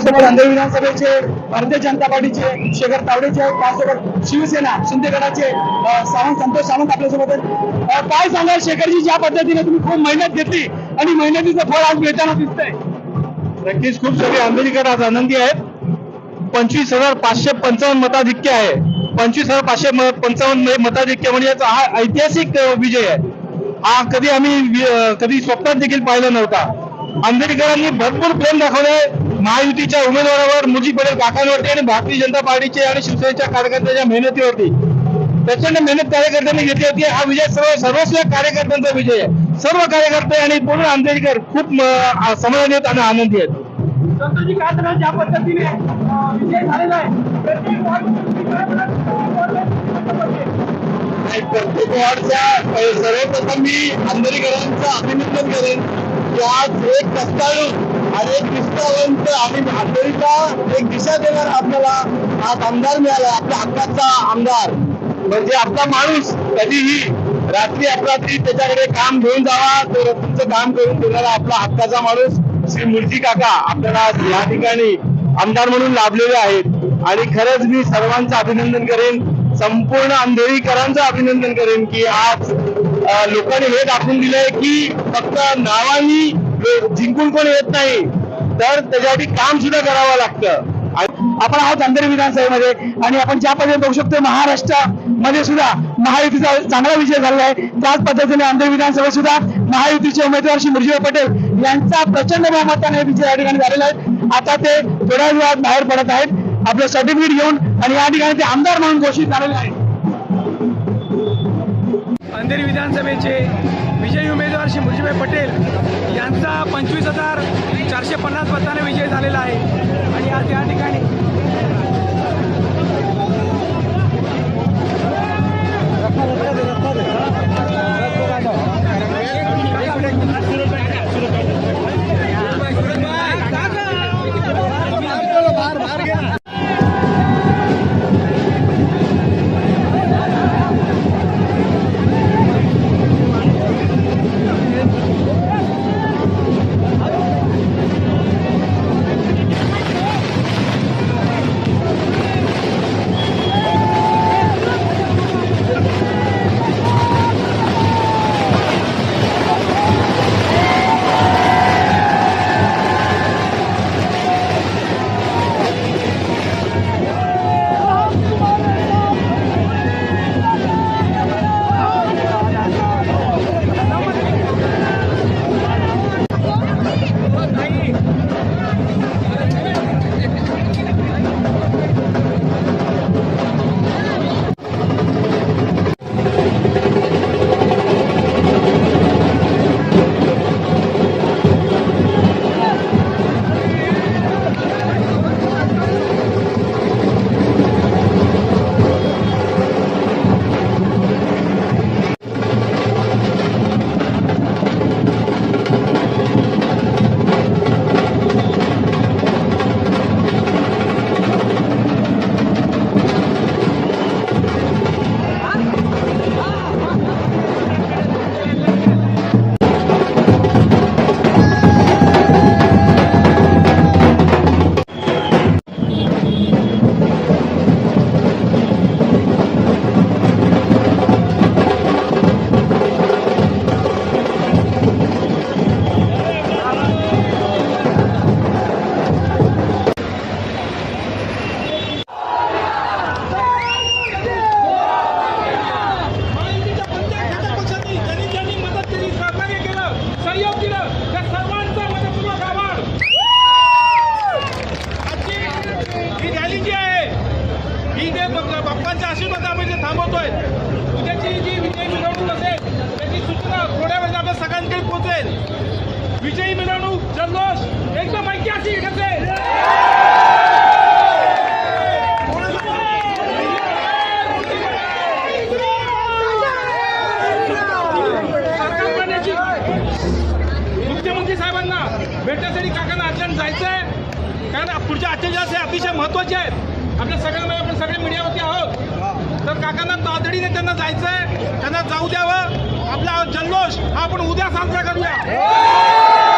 सोबत नांदेड विधानसभेचे भारतीय जनता पार्टीचे शेखर तावडेचे आहेत त्यासोबत शिवसेना शिंदे गटाचे सावंत संतोष सावंत आपल्यासोबत आहेत. काय सांगाल शेखरजी ज्या पद्धतीने तुम्ही खूप मेहनत घेतली आणि मेहनतीचं फळ आज मिळताना दिसतंय? नक्कीच खूप सगळे आंबेडकर आज आनंदी आहेत. पंचवीस हजार पाचशे पंचावन्न मताधिक्य आहे. पंचवीस हजार पाचशे पंचावन्न मताधिक्य म्हणजे याचा हा ऐतिहासिक विजय आहे. हा कधी आम्ही कधी स्वप्नात देखील पाहिला नव्हता. आंबेडकरांनी भरपूर प्रेम दाखवले. महायुतीच्या उमेदवारावर मुजी पटेल काकांवरती आणि भारतीय जनता पार्टीचे आणि शिवसेनेच्या कार्यकर्त्यांच्या मेहनतीवरती. प्रचंड मेहनत कार्यकर्त्यांनी घेतली होती. हा विजय सर्व सर्वस्व कार्यकर्त्यांचा विजय आहे. सर्व कार्यकर्ते आणि पूर्ण आंबेडकर खूप समाधानी आहेत आणि आनंदी आहेत. संतोषजी काय ज्या पद्धतीने विजय झालेला आहे प्रत्येक वॉर्डच्या सर्वप्रथम मी आंबेडकरांचं अभिनंदन करेन. की आज एक कष्टाळू आणि एक आम्ही आणि एक दिशा देणार आपल्याला आज आमदार मिळाला आपल्या हक्काचा आमदार. म्हणजे आपला माणूस कधीही रात्री अपरात्री त्याच्याकडे काम घेऊन जावा तो तुमचं काम करून देणारा आपला हक्काचा माणूस श्री मूर्ती काका आपल्याला आज या ठिकाणी आमदार म्हणून लाभलेले आहेत. आणि खरंच मी सर्वांचं अभिनंदन करेन संपूर्ण अंधेरीकरांचं अभिनंदन करेन की आज लोकांनी हे दाखवून दिलंय की फक्त नावानी जिंकून कोण येत नाही. तर त्याच्यासाठी काम सुद्धा करावं लागतं. आपण आहोत अंधेरी विधानसभेमध्ये आणि आपण ज्या पद्धतीने बघू शकतो महाराष्ट्रामध्ये सुद्धा महायुतीचा चांगला विजय झालेला आहे. त्याच पद्धतीने अंधेरी विधानसभेत सुद्धा महायुतीचे उमेदवार श्री मुरजीभाई पटेल यांचा प्रचंड बहुमताने विजय या ठिकाणी झालेला आहे. आता ते थोड्या वेळात बाहेर पडत आहेत. आपलं सर्टिफिकेट घेऊन आणि या ठिकाणी ते आमदार म्हणून घोषित झालेले आहेत. अंधेरी विधानसभेचे विजयी उमेदवार श्री मुरजीभाई पटेल यांचा पंचवीस हजार चारशे पन्नास मताने विजय झालेला आहे. आणि आज या ठिकाणी ही जी आहे. ही जे बाप्पांच्या आशीर्वादामध्ये जे थांबवतोय. उद्याची जी विजयी मिरवणूक असेल त्याची सूचना थोड्या वेळेला आपल्या सगळ्यांकडे पोहोचेल. विजयी मिरवणूक जल्लोष एकदम ऐतिहासिक असेल मुख्यमंत्री साहेबांना भेटण्यासाठी काकांना अर्जंट जायचंय. कारण पुढच्या आजचे दिवस हे अतिशय महत्त्वाचे आहेत. आपल्या सगळ्यांमध्ये आपण सगळे मीडियावरती आहोत. तर काकांना तातडीने त्यांना जायचं आहे त्यांना जाऊ द्यावं. आपला जल्लोष हा आपण उद्या साजरा करूया.